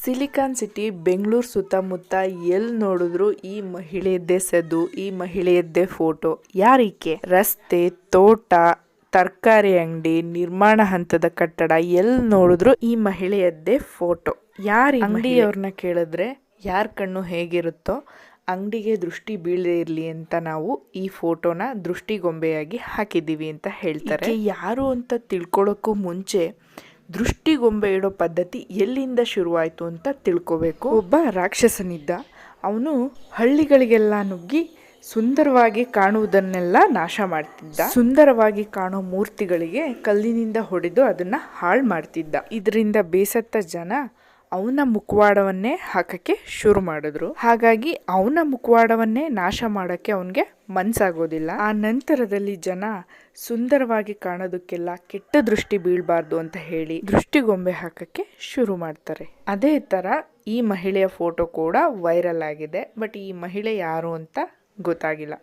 Silicon city Bengaluru ಸುತ್ತಮುತ್ತ ಎಲ್ಲಿ ನೋಡಿದ್ರು ಈ ಮಹಿಳೆಯದ್ದೇ ಸದ್ದು ಈ ಮಹಿಳೆಯದ್ದೇ ಫೋಟೋ. ಯಾರಿಕೆ? ರಸ್ತೆ ತೋಟ ತರಕಾರಿ ಅಂಗಡಿ ನಿರ್ಮಾಣ ಹಂತದ ಕಟ್ಟಡ ಎಲ್ಲಿ ನೋಡಿದ್ರು ಈ ಮಹಿಳೆಯದ್ದೇ ಫೋಟೋ. ಯಾರು ಅಂಗಡಿಯವ್ರನ್ನ ಕೇಳಿದ್ರೆ ಯಾರ ಕಣ್ಣು ಹೇಗಿರುತ್ತೋ ಅಂಗಡಿಗೆ ದೃಷ್ಟಿ ಬೀಳದೇ ಇರಲಿ ಅಂತ ನಾವು ಈ ಫೋಟೋನ ದೃಷ್ಟಿಗೊಂಬೆಯಾಗಿ ಹಾಕಿದ್ದೀವಿ ಅಂತ ಹೇಳ್ತಾರೆ. ಯಾರು ಅಂತ ತಿಳ್ಕೊಳ್ಳೋಕ್ಕೂ ಮುಂಚೆ ದೃಷ್ಟಿಗೊಂಬೆ ಇಡೋ ಪದ್ಧತಿ ಎಲ್ಲಿಂದ ಶುರುವಾಯಿತು ಅಂತ ತಿಳ್ಕೋಬೇಕು. ಒಬ್ಬ ರಾಕ್ಷಸನಿದ್ದ. ಅವನು ಹಳ್ಳಿಗಳಿಗೆಲ್ಲ ನುಗ್ಗಿ ಸುಂದರವಾಗಿ ಕಾಣುವುದನ್ನೆಲ್ಲ ನಾಶ ಮಾಡ್ತಿದ್ದ. ಸುಂದರವಾಗಿ ಕಾಣೋ ಮೂರ್ತಿಗಳಿಗೆ ಕಲ್ಲಿನಿಂದ ಹೊಡೆದು ಅದನ್ನ ಹಾಳು ಮಾಡ್ತಿದ್ದ. ಇದರಿಂದ ಬೇಸತ್ತ ಜನ ಅವನ ಮುಖವಾಡವನ್ನೇ ಹಾಕಕ್ಕೆ ಶುರು ಮಾಡಿದ್ರು. ಹಾಗಾಗಿ ಅವನ ಮುಖವಾಡವನ್ನೇ ನಾಶ ಮಾಡಕ್ಕೆ ಅವನಿಗೆ ಮನ್ಸಾಗೋದಿಲ್ಲ. ಆ ನಂತರದಲ್ಲಿ ಜನ ಸುಂದರವಾಗಿ ಕಾಣೋದಕ್ಕೆಲ್ಲ ಕೆಟ್ಟ ದೃಷ್ಟಿ ಬೀಳಬಾರ್ದು ಅಂತ ಹೇಳಿ ದೃಷ್ಟಿಗೊಂಬೆ ಹಾಕಕ್ಕೆ ಶುರು ಮಾಡ್ತಾರೆ. ಅದೇ ಥರ ಈ ಮಹಿಳೆಯ ಫೋಟೋ ಕೂಡ ವೈರಲ್ ಆಗಿದೆ. ಬಟ್ ಈ ಮಹಿಳೆ ಯಾರು ಅಂತ ಗೊತ್ತಾಗಿಲ್ಲ.